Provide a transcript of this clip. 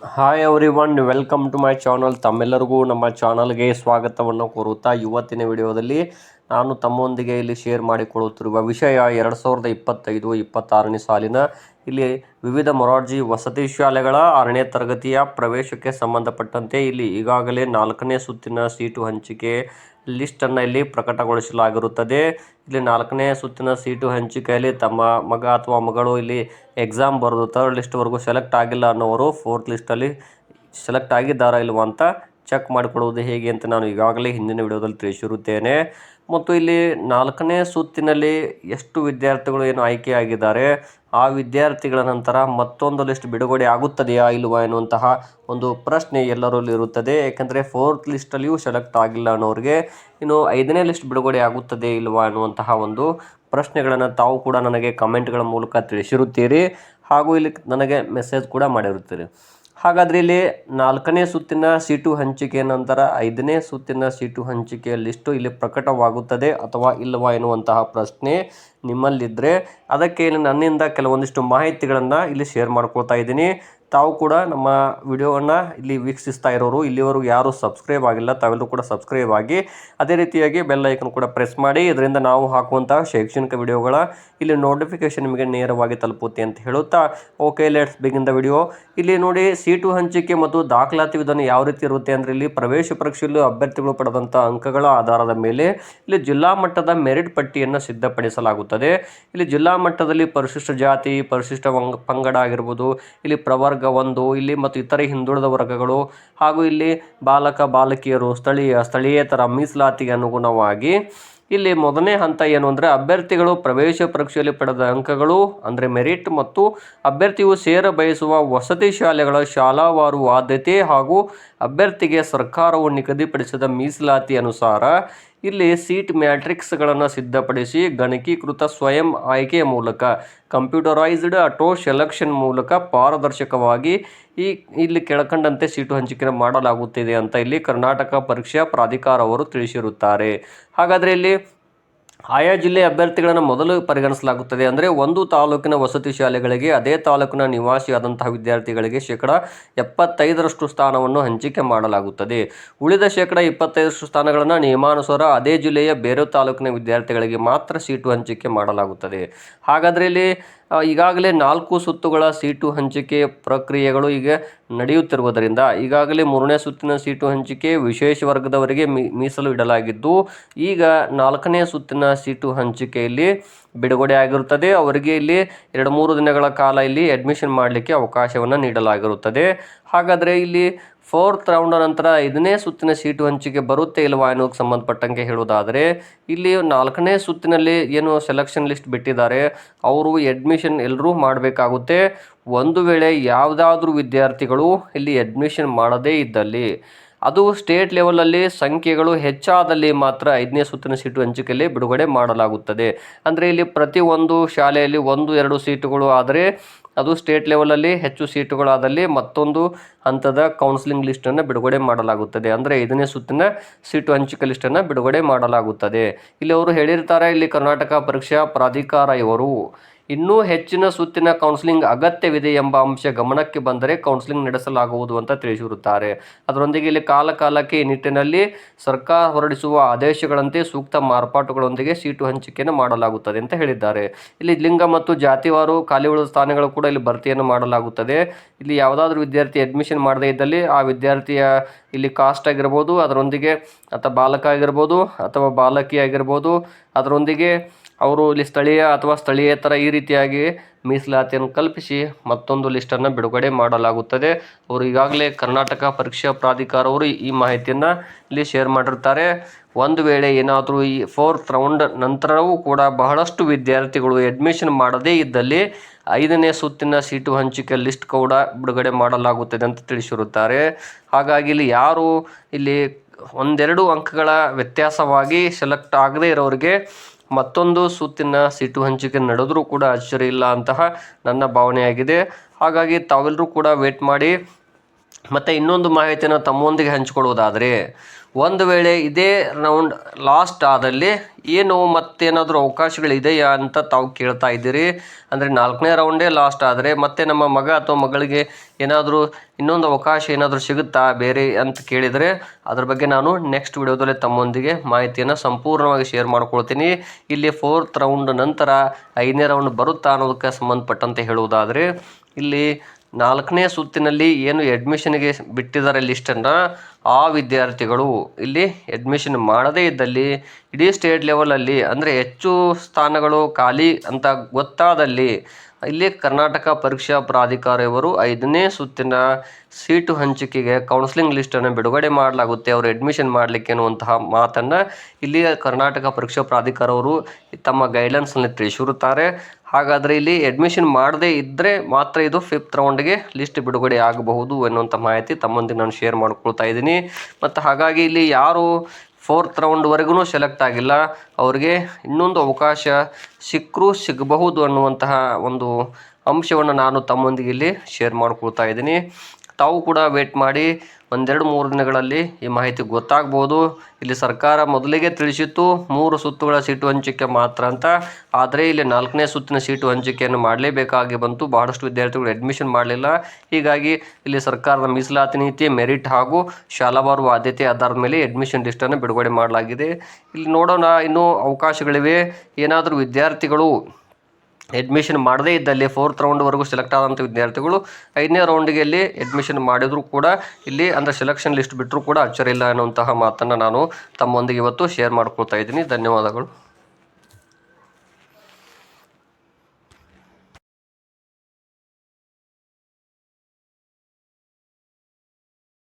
Hi everyone welcome to my channel ತಮ್ಮೆಲ್ಲರಿಗೂ ನಮ್ಮ ಚಾನಲ್ಗೆ ಸ್ವಾಗತವನ್ನು ಕೋರುತ್ತಾ ಇವತ್ತಿನ ವಿಡಿಯೋದಲ್ಲಿ ನಾನು ತಮ್ಮೊಂದಿಗೆ ಇಲ್ಲಿ ಶೇರ್ ಮಾಡಿಕೊಳ್ಳುತ್ತಿರುವ ವಿಷಯ ಎರಡು ಸಾವಿರದ ಇಪ್ಪತ್ತೈದು, ಇಪ್ಪತ್ತಾರನೇ ಸಾಲಿನ ಇಲ್ಲಿ ವಿವಿಧ ಮೊರಾರ್ಜಿ ವಸತಿ ಶಾಲೆಗಳ ಆರನೇ ತರಗತಿಯ ಪ್ರವೇಶಕ್ಕೆ ಸಂಬಂಧಪಟ್ಟಂತೆ ಇಲ್ಲಿ ಈಗಾಗಲೇ ನಾಲ್ಕನೇ ಸುತ್ತಿನ ಸೀಟು ಹಂಚಿಕೆ ಲಿಸ್ಟನ್ನು ಇಲ್ಲಿ ಪ್ರಕಟಗೊಳಿಸಲಾಗಿರುತ್ತದೆ. ಇಲ್ಲಿ ನಾಲ್ಕನೇ ಸುತ್ತಿನ ಸೀಟು ಹಂಚಿಕೆಯಲ್ಲಿ ತಮ್ಮ ಮಗ ಅಥವಾ ಮಗಳು ಇಲ್ಲಿ ಎಕ್ಸಾಮ್ ಬರೆದು ಥರ್ಡ್ ಲಿಸ್ಟ್ವರೆಗೂ ಸೆಲೆಕ್ಟ್ ಆಗಿಲ್ಲ ಅನ್ನೋರು ಫೋರ್ತ್ ಲಿಸ್ಟಲ್ಲಿ ಸೆಲೆಕ್ಟ್ ಆಗಿದ್ದಾರಾ ಇಲ್ವಾ ಅಂತ ಚೆಕ್ ಮಾಡಿಕೊಡುವುದು ಹೇಗೆ ಅಂತ ನಾನು ಈಗಾಗಲೇ ಹಿಂದಿನ ವಿಡಿಯೋದಲ್ಲಿ ತಿಳಿಸಿರುತ್ತೇನೆ. ಮತ್ತು ಇಲ್ಲಿ ನಾಲ್ಕನೇ ಸುತ್ತಿನಲ್ಲಿ ಎಷ್ಟು ವಿದ್ಯಾರ್ಥಿಗಳು ಏನು ಆಯ್ಕೆಯಾಗಿದ್ದಾರೆ, ಆ ವಿದ್ಯಾರ್ಥಿಗಳ ನಂತರ ಮತ್ತೊಂದು ಲಿಸ್ಟ್ ಬಿಡುಗಡೆ ಆಗುತ್ತದೆಯಾ ಇಲ್ವಾ ಎನ್ನುವಂತಹ ಒಂದು ಪ್ರಶ್ನೆ ಎಲ್ಲರಲ್ಲಿ ಇರುತ್ತದೆ. ಏಕೆಂದರೆ ಫೋರ್ತ್ ಲಿಸ್ಟಲ್ಲಿಯೂ ಸೆಲೆಕ್ಟ್ ಆಗಿಲ್ಲ ಅನ್ನೋರಿಗೆ ಇನ್ನು ಐದನೇ ಲಿಸ್ಟ್ ಬಿಡುಗಡೆ ಆಗುತ್ತದೆ ಇಲ್ವಾ ಎನ್ನುವಂತಹ ಒಂದು ಪ್ರಶ್ನೆಗಳನ್ನು ತಾವು ಕೂಡ ನನಗೆ ಕಮೆಂಟ್ಗಳ ಮೂಲಕ ತಿಳಿಸಿರುತ್ತೀರಿ ಹಾಗೂ ಇಲ್ಲಿ ನನಗೆ ಮೆಸೇಜ್ ಕೂಡ ಮಾಡಿರುತ್ತೀರಿ. ಹಾಗಾದರೆ ಇಲ್ಲಿ ನಾಲ್ಕನೇ ಸುತ್ತಿನ ಸೀಟು ಹಂಚಿಕೆ ನಂತರ ಐದನೇ ಸುತ್ತಿನ ಸೀಟು ಹಂಚಿಕೆಯ ಲಿಸ್ಟು ಇಲ್ಲಿ ಪ್ರಕಟವಾಗುತ್ತದೆ ಅಥವಾ ಇಲ್ಲವಾ ಎನ್ನುವಂತಹ ಪ್ರಶ್ನೆ ನಿಮ್ಮಲ್ಲಿದ್ದರೆ ಅದಕ್ಕೆ ಇಲ್ಲಿ ನನ್ನಿಂದ ಕೆಲವೊಂದಿಷ್ಟು ಮಾಹಿತಿಗಳನ್ನು ಇಲ್ಲಿ ಶೇರ್ ಮಾಡ್ಕೊಳ್ತಾ ಇದ್ದೀನಿ. ತಾವು ಕೂಡ ನಮ್ಮ ವಿಡಿಯೋವನ್ನು ಇಲ್ಲಿ ವೀಕ್ಷಿಸ್ತಾ ಇರೋರು, ಇಲ್ಲಿವರೆಗೂ ಯಾರು ಸಬ್ಸ್ಕ್ರೈಬ್ ಆಗಿಲ್ಲ, ತಾವೆಲ್ಲರೂ ಕೂಡ ಸಬ್ಸ್ಕ್ರೈಬ್ ಆಗಿ, ಅದೇ ರೀತಿಯಾಗಿ ಬೆಲ್ ಐಕನ್ ಕೂಡ ಪ್ರೆಸ್ ಮಾಡಿ, ಇದರಿಂದ ನಾವು ಹಾಕುವಂತಹ ಶೈಕ್ಷಣಿಕ ವಿಡಿಯೋಗಳ ಇಲ್ಲಿ ನೋಟಿಫಿಕೇಶನ್ ನಿಮಗೆ ನೇರವಾಗಿ ತಲುಪುತ್ತೆ ಅಂತ ಹೇಳುತ್ತಾ okay let's begin the video ಇಲ್ಲಿ ನೋಡಿ, ಸೀಟು ಹಂಚಿಕೆ ಮತ್ತು ದಾಖಲಾತಿ ವಿಧಾನ ಯಾವ ರೀತಿ ಇರುತ್ತೆ ಅಂದರೆ ಇಲ್ಲಿ ಪ್ರವೇಶ ಪರೀಕ್ಷೆಯಲ್ಲಿ ಅಭ್ಯರ್ಥಿಗಳು ಪಡೆದಂಥ ಅಂಕಗಳ ಆಧಾರದ ಮೇಲೆ ಇಲ್ಲಿ ಜಿಲ್ಲಾ ಮಟ್ಟದ ಮೆರಿಟ್ ಪಟ್ಟಿಯನ್ನು ಸಿದ್ಧಪಡಿಸಲಾಗುತ್ತದೆ. ಇಲ್ಲಿ ಜಿಲ್ಲಾ ಮಟ್ಟದಲ್ಲಿ ಪರಿಶಿಷ್ಟ ಜಾತಿ, ಪರಿಶಿಷ್ಟ ಪಂಗಡ ಆಗಿರ್ಬೋದು, ಇಲ್ಲಿ ಪ್ರವರ್ಗ ಒಂದು, ಇಲ್ಲಿ ಮತ್ತು ಇತರೆ ಹಿಂದುಳಿದ ವರ್ಗಗಳು. ಹಾಗೂ ಇಲ್ಲಿ ಬಾಲಕ, ಬಾಲಕಿಯರು ಸ್ಥಳೀಯ, ಸ್ಥಳೀಯೇತರ ಮೀಸಲಾತಿಗೆ ಅನುಗುಣವಾಗಿ ಇಲ್ಲಿ ಮೊದಲನೇ ಹಂತ ಏನು ಅಂದರೆ ಅಭ್ಯರ್ಥಿಗಳು ಪ್ರವೇಶ ಪರೀಕ್ಷೆಯಲ್ಲಿ ಪಡೆದ ಅಂಕಗಳು ಅಂದರೆ ಮೆರಿಟ್ ಮತ್ತು ಅಭ್ಯರ್ಥಿಯು ಸೇರ ಬಯಸುವ ವಸತಿ ಶಾಲೆಗಳ ಶಾಲಾವಾರು ಆದ್ಯತೆ ಹಾಗೂ ಅಭ್ಯರ್ಥಿಗೆ ಸರ್ಕಾರವು ನಿಗದಿಪಡಿಸಿದ ಮೀಸಲಾತಿ ಅನುಸಾರ ಇಲ್ಲಿ ಸೀಟ್ ಮ್ಯಾಟ್ರಿಕ್ಸ್ಗಳನ್ನು ಸಿದ್ಧಪಡಿಸಿ ಗಣಕೀಕೃತ ಸ್ವಯಂ ಆಯ್ಕೆಯ ಮೂಲಕ, ಕಂಪ್ಯೂಟರೈಸ್ಡ್ ಆಟೋ ಸೆಲೆಕ್ಷನ್ ಮೂಲಕ ಪಾರದರ್ಶಕವಾಗಿ ಈ ಇಲ್ಲಿ ಕೆಳಕಂಡಂತೆ ಸೀಟು ಹಂಚಿಕೆ ಮಾಡಲಾಗುತ್ತಿದೆ ಅಂತ ಇಲ್ಲಿ ಕರ್ನಾಟಕ ಪರೀಕ್ಷಾ ಪ್ರಾಧಿಕಾರವರು ತಿಳಿಸಿರುತ್ತಾರೆ. ಹಾಗಾದರೆ ಇಲ್ಲಿ ಆಯಾ ಜಿಲ್ಲೆಯ ಅಭ್ಯರ್ಥಿಗಳನ್ನು ಮೊದಲು ಪರಿಗಣಿಸಲಾಗುತ್ತದೆ ಅಂದರೆ ಒಂದು ತಾಲೂಕಿನ ವಸತಿ ಶಾಲೆಗಳಿಗೆ, ಅದೇ ತಾಲೂಕಿನ ನಿವಾಸಿಯಾದಂತಹ ವಿದ್ಯಾರ್ಥಿಗಳಿಗೆ ಶೇಕಡ ಎಪ್ಪತ್ತೈದರಷ್ಟು ಸ್ಥಾನವನ್ನು ಹಂಚಿಕೆ ಮಾಡಲಾಗುತ್ತದೆ. ಉಳಿದ ಶೇಕಡ ಇಪ್ಪತ್ತೈದರಷ್ಟು ಸ್ಥಾನಗಳನ್ನು ನಿಯಮಾನುಸಾರ ಅದೇ ಜಿಲ್ಲೆಯ ಬೇರೆ ತಾಲೂಕಿನ ವಿದ್ಯಾರ್ಥಿಗಳಿಗೆ ಮಾತ್ರ ಸೀಟು ಹಂಚಿಕೆ ಮಾಡಲಾಗುತ್ತದೆ. ಹಾಗಾದರೆ ಇಲ್ಲಿ ಈಗಾಗಲೇ ನಾಲ್ಕು ಸುತ್ತುಗಳ ಸೀಟು ಹಂಚಿಕೆ ಪ್ರಕ್ರಿಯೆಗಳು ಈಗ ನಡೆಯುತ್ತಿರುವುದರಿಂದ ಈಗಾಗಲೇ ಮೂರನೇ ಸುತ್ತಿನ ಸೀಟು ಹಂಚಿಕೆ ವಿಶೇಷ ವರ್ಗದವರಿಗೆ ಮೀಸಲು ಇಡಲಾಗಿದ್ದು, ಈಗ ನಾಲ್ಕನೇ ಸುತ್ತಿನ ಸೀಟು ಹಂಚಿಕೆಯಲ್ಲಿ ಬಿಡುಗಡೆ ಆಗಿರುತ್ತದೆ. ಅವರಿಗೆ ಇಲ್ಲಿ ಎರಡು ಮೂರು ದಿನಗಳ ಕಾಲ ಇಲ್ಲಿ ಅಡ್ಮಿಷನ್ ಮಾಡಲಿಕ್ಕೆ ಅವಕಾಶವನ್ನು ನೀಡಲಾಗಿರುತ್ತದೆ. ಹಾಗಾದರೆ ಇಲ್ಲಿ ಫೋರ್ತ್ ರೌಂಡ್ ನಂತರ ಐದನೇ ಸುತ್ತಿನ ಸೀಟು ಹಂಚಿಕೆ ಬರುತ್ತೆ ಇಲ್ವಾ ಅನ್ನೋಕ್ಕೆ ಸಂಬಂಧಪಟ್ಟಂಗೆ ಹೇಳೋದಾದರೆ ಇಲ್ಲಿ ನಾಲ್ಕನೇ ಸುತ್ತಿನಲ್ಲಿ ಏನು ಸೆಲೆಕ್ಷನ್ ಲಿಸ್ಟ್ ಬಿಟ್ಟಿದ್ದಾರೆ, ಅವರು ಅಡ್ಮಿಷನ್ ಎಲ್ಲರೂ ಮಾಡಬೇಕಾಗುತ್ತೆ. ಒಂದು ವೇಳೆ ಯಾವುದಾದ್ರೂ ವಿದ್ಯಾರ್ಥಿಗಳು ಇಲ್ಲಿ ಅಡ್ಮಿಷನ್ ಮಾಡದೇ ಇದ್ದಲ್ಲಿ, ಅದು ಸ್ಟೇಟ್ ಲೆವೆಲಲ್ಲಿ ಸಂಖ್ಯೆಗಳು ಹೆಚ್ಚಾದಲ್ಲಿ ಮಾತ್ರ ಐದನೇ ಸುತ್ತಿನ ಸೀಟು ಹಂಚಿಕೆಯಲ್ಲಿ ಬಿಡುಗಡೆ ಮಾಡಲಾಗುತ್ತದೆ. ಅಂದರೆ ಇಲ್ಲಿ ಪ್ರತಿ ಒಂದು ಶಾಲೆಯಲ್ಲಿ ಒಂದು, ಎರಡು ಸೀಟುಗಳು ಆದರೆ ಅದು ಸ್ಟೇಟ್ ಲೆವೆಲಲ್ಲಿ ಹೆಚ್ಚು ಸೀಟುಗಳಾದಲ್ಲಿ ಮತ್ತೊಂದು ಹಂತದ ಕೌನ್ಸಿಲಿಂಗ್ ಲಿಸ್ಟನ್ನು ಬಿಡುಗಡೆ ಮಾಡಲಾಗುತ್ತದೆ. ಅಂದರೆ ಐದನೇ ಸುತ್ತಿನ ಸೀಟು ಹಂಚಿಕೆ ಲಿಸ್ಟನ್ನು ಬಿಡುಗಡೆ ಮಾಡಲಾಗುತ್ತದೆ. ಇಲ್ಲಿ ಅವರು ಹೇಳಿರ್ತಾರೆ, ಇಲ್ಲಿ ಕರ್ನಾಟಕ ಪರೀಕ್ಷಾ ಪ್ರಾಧಿಕಾರ ಇವರು. ಇನ್ನೂ ಹೆಚ್ಚಿನ ಸುತ್ತಿನ ಕೌನ್ಸಿಲಿಂಗ್ ಅಗತ್ಯವಿದೆ ಎಂಬ ಅಂಶ ಗಮನಕ್ಕೆ ಬಂದರೆ ಕೌನ್ಸಿಲಿಂಗ್ ನಡೆಸಲಾಗುವುದು ಅಂತ ತಿಳಿಸಿರುತ್ತಾರೆ. ಅದರೊಂದಿಗೆ ಇಲ್ಲಿ ಕಾಲಕಾಲಕ್ಕೆ ಈ ನಿಟ್ಟಿನಲ್ಲಿ ಸರ್ಕಾರ ಹೊರಡಿಸುವ ಆದೇಶಗಳಂತೆ ಸೂಕ್ತ ಮಾರ್ಪಾಟುಗಳೊಂದಿಗೆ ಸೀಟು ಹಂಚಿಕೆಯನ್ನು ಮಾಡಲಾಗುತ್ತದೆ ಅಂತ ಹೇಳಿದ್ದಾರೆ. ಇಲ್ಲಿ ಲಿಂಗ ಮತ್ತು ಜಾತಿವಾರು ಖಾಲಿ ಉಳಿದ ಸ್ಥಾನಗಳು ಕೂಡ ಇಲ್ಲಿ ಭರ್ತಿಯನ್ನು ಮಾಡಲಾಗುತ್ತದೆ. ಇಲ್ಲಿ ಯಾವುದಾದ್ರೂ ವಿದ್ಯಾರ್ಥಿ ಅಡ್ಮಿಷನ್ ಮಾಡದೇ ಇದ್ದಲ್ಲಿ ಆ ವಿದ್ಯಾರ್ಥಿಯ ಇಲ್ಲಿ ಕಾಸ್ಟ್ ಆಗಿರ್ಬೋದು, ಅದರೊಂದಿಗೆ ಅಥವಾ ಬಾಲಕ ಆಗಿರ್ಬೋದು ಅಥವಾ ಬಾಲಕಿ ಆಗಿರ್ಬೋದು, ಅದರೊಂದಿಗೆ ಅವರು ಇಲ್ಲಿ ಸ್ಥಳೀಯ ಅಥವಾ ಸ್ಥಳೀಯೇತರ ಈ ರೀತಿಯಾಗಿ ಮೀಸಲಾತಿಯನ್ನು ಕಲ್ಪಿಸಿ ಮತ್ತೊಂದು ಲಿಸ್ಟನ್ನು ಬಿಡುಗಡೆ ಮಾಡಲಾಗುತ್ತದೆ. ಅವರು ಈಗಾಗಲೇ ಕರ್ನಾಟಕ ಪರೀಕ್ಷಾ ಪ್ರಾಧಿಕಾರವರು ಈ ಮಾಹಿತಿಯನ್ನು ಇಲ್ಲಿ ಶೇರ್ ಮಾಡಿರ್ತಾರೆ. ಒಂದು ವೇಳೆ ಏನಾದರೂ ಈ ಫೋರ್ತ್ ರೌಂಡ್ ನಂತರವೂ ಕೂಡ ಬಹಳಷ್ಟು ವಿದ್ಯಾರ್ಥಿಗಳು ಅಡ್ಮಿಷನ್ ಮಾಡದೇ ಇದ್ದಲ್ಲಿ ಐದನೇ ಸುತ್ತಿನ ಸೀಟು ಹಂಚಿಕೆ ಲಿಸ್ಟ್ ಕೂಡ ಬಿಡುಗಡೆ ಮಾಡಲಾಗುತ್ತದೆ ಅಂತ ತಿಳಿಸಿರುತ್ತಾರೆ. ಹಾಗಾಗಿ ಇಲ್ಲಿ ಯಾರು ಇಲ್ಲಿ ಒಂದೆರಡು ಅಂಕಗಳ ವ್ಯತ್ಯಾಸವಾಗಿ ಸೆಲೆಕ್ಟ್ ಆಗದೇ ಇರೋರಿಗೆ ಮತ್ತೊಂದು ಸುತ್ತಿನ ಸೀಟು ಹಂಚಿಕೆ ನಡೆದರೂ ಕೂಡ ಆಶ್ಚರ್ಯ ಇಲ್ಲ ಅಂತಹ ನನ್ನ ಭಾವನೆಯಾಗಿದೆ. ಹಾಗಾಗಿ ತಾವೆಲ್ಲರೂ ಕೂಡ ವೇಟ್ ಮಾಡಿ ಮತ್ತು ಇನ್ನೊಂದು ಮಾಹಿತಿಯನ್ನು ತಮ್ಮೊಂದಿಗೆ ಹಂಚಿಕೊಳ್ಳುವುದಾದರೆ ಒಂದು ವೇಳೆ ಇದೇ ರೌಂಡ್ ಲಾಸ್ಟ್ ಆದಲ್ಲಿ ಏನು ಮತ್ತೇನಾದರೂ ಅವಕಾಶಗಳಿದೆಯಾ ಅಂತ ತಾವು ಕೇಳ್ತಾ ಇದ್ದೀರಿ. ಅಂದರೆ ನಾಲ್ಕನೇ ರೌಂಡೇ ಲಾಸ್ಟ್ ಆದರೆ ಮತ್ತೆ ನಮ್ಮ ಮಗ ಅಥವಾ ಮಗಳಿಗೆ ಏನಾದರೂ ಇನ್ನೊಂದು ಅವಕಾಶ ಏನಾದರೂ ಸಿಗುತ್ತಾ ಬೇರೆ ಅಂತ ಕೇಳಿದರೆ, ಅದ್ರ ಬಗ್ಗೆ ನಾನು ನೆಕ್ಸ್ಟ್ ವಿಡಿಯೋದಲ್ಲಿ ತಮ್ಮೊಂದಿಗೆ ಮಾಹಿತಿಯನ್ನು ಸಂಪೂರ್ಣವಾಗಿ ಶೇರ್ ಮಾಡ್ಕೊಳ್ತೀನಿ. ಇಲ್ಲಿ ಫೋರ್ತ್ ರೌಂಡ್ ನಂತರ ಐದನೇ ರೌಂಡ್ ಬರುತ್ತಾ ಅನ್ನೋದಕ್ಕೆ ಸಂಬಂಧಪಟ್ಟಂತೆ ಹೇಳುವುದಾದರೆ, ಇಲ್ಲಿ ನಾಲ್ಕನೇ ಸುತ್ತಿನಲ್ಲಿ ಏನು ಅಡ್ಮಿಷನ್ಗೆ ಬಿಟ್ಟಿದ್ದಾರೆ ಲಿಸ್ಟನ್ನು ಆ ವಿದ್ಯಾರ್ಥಿಗಳು ಇಲ್ಲಿ ಅಡ್ಮಿಷನ್ ಮಾಡದೇ ಇದ್ದಲ್ಲಿ ಇಡೀ ಸ್ಟೇಟ್ ಲೆವೆಲಲ್ಲಿ ಅಂದರೆ ಹೆಚ್ಚು ಸ್ಥಾನಗಳು ಖಾಲಿ ಅಂತ ಗೊತ್ತಾದಲ್ಲಿ ಇಲ್ಲಿ ಕರ್ನಾಟಕ ಪರೀಕ್ಷಾ ಪ್ರಾಧಿಕಾರ ಇವರು ಐದನೇ ಸುತ್ತಿನ ಸೀಟು ಹಂಚಿಕೆಗೆ ಕೌನ್ಸಿಲಿಂಗ್ ಲಿಸ್ಟನ್ನು ಬಿಡುಗಡೆ ಮಾಡಲಾಗುತ್ತೆ. ಅವರು ಅಡ್ಮಿಷನ್ ಮಾಡಲಿಕ್ಕೆ ಅನ್ನುವಂತಹ ಮಾತನ್ನು ಇಲ್ಲಿ ಕರ್ನಾಟಕ ಪರೀಕ್ಷಾ ಪ್ರಾಧಿಕಾರ ಅವರು ತಮ್ಮ ಗೈಡ್ಲೈನ್ಸ್ನಲ್ಲಿ ತಿಳಿಸಿರುತ್ತಾರೆ. ಹಾಗಾದರೆ ಇಲ್ಲಿ ಅಡ್ಮಿಷನ್ ಮಾಡದೇ ಇದ್ದರೆ ಮಾತ್ರ ಇದು ಫಿಫ್ತ್ ರೌಂಡ್ಗೆ ಲಿಸ್ಟ್ ಬಿಡುಗಡೆ ಆಗಬಹುದು ಎನ್ನುವಂಥ ಮಾಹಿತಿ ತಮ್ಮೊಂದಿಗೆ ನಾನು ಶೇರ್ ಮಾಡ್ಕೊಳ್ತಾ ಇದ್ದೀನಿ. ಮತ್ತು ಹಾಗಾಗಿ ಇಲ್ಲಿ ಯಾರು ಫೋರ್ತ್ ರೌಂಡ್ವರೆಗೂ ಸೆಲೆಕ್ಟ್ ಆಗಿಲ್ಲ. ಅವರಿಗೆ ಇನ್ನೊಂದು ಅವಕಾಶ ಸಿಕ್ಕರೂ ಸಿಗಬಹುದು ಅನ್ನುವಂತಹ ಒಂದು ಅಂಶವನ್ನು ನಾನು ತಮ್ಮೊಂದಿಗೆ ಇಲ್ಲಿ ಶೇರ್ ಮಾಡ್ಕೊಳ್ತಾ ಇದ್ದೀನಿ. ತಾವು ಕೂಡ ವೇಟ್ ಮಾಡಿ ಒಂದೆರಡು ಮೂರು ದಿನಗಳಲ್ಲಿ ಈ ಮಾಹಿತಿ ಗೊತ್ತಾಗ್ಬೋದು. ಇಲ್ಲಿ ಸರ್ಕಾರ ಮೊದಲಿಗೆ ತಿಳಿಸಿತ್ತು, ಮೂರು ಸುತ್ತುಗಳ ಸೀಟು ಹಂಚಿಕೆ ಮಾತ್ರ ಅಂತ. ಆದರೆ ಇಲ್ಲಿ ನಾಲ್ಕನೇ ಸುತ್ತಿನ ಸೀಟು ಹಂಚಿಕೆಯನ್ನು ಮಾಡಲೇಬೇಕಾಗಿ ಬಂತು. ಬಹಳಷ್ಟು ವಿದ್ಯಾರ್ಥಿಗಳು ಅಡ್ಮಿಷನ್ ಮಾಡಲಿಲ್ಲ. ಹೀಗಾಗಿ ಇಲ್ಲಿ ಸರ್ಕಾರದ ಮೀಸಲಾತಿ ನೀತಿ ಮೆರಿಟ್ ಹಾಗೂ ಶಾಲಾವಾರು ಆದ್ಯತೆ ಆಧಾರದ ಮೇಲೆ ಅಡ್ಮಿಷನ್ ಲಿಸ್ಟನ್ನು ಬಿಡುಗಡೆ ಮಾಡಲಾಗಿದೆ. ಇಲ್ಲಿ ನೋಡೋಣ, ಇನ್ನೂ ಅವಕಾಶಗಳಿವೆ. ಏನಾದರೂ ವಿದ್ಯಾರ್ಥಿಗಳು ಅಡ್ಮಿಷನ್ ಮಾಡದೇ ಇದ್ದಲ್ಲಿ ಫೋರ್ತ್ ರೌಂಡ್ವರೆಗೂ ಸೆಲೆಕ್ಟ್ ಆದಂಥ ವಿದ್ಯಾರ್ಥಿಗಳು ಐದನೇ ರೌಂಡಿಗೆ ಇಲ್ಲಿ ಅಡ್ಮಿಷನ್ ಮಾಡಿದರೂ ಕೂಡ ಇಲ್ಲಿ ಅಂದರೆ ಸೆಲೆಕ್ಷನ್ ಲಿಸ್ಟ್ ಬಿಟ್ಟರೂ ಕೂಡ ಅಚ್ಚರಿಲ್ಲ ಅನ್ನುವಂತಹ ಮಾತನ್ನು ನಾನು ತಮ್ಮೊಂದಿಗೆ ಇವತ್ತು ಶೇರ್ ಮಾಡ್ಕೊಳ್ತಾ ಇದ್ದೀನಿ. ಧನ್ಯವಾದಗಳು.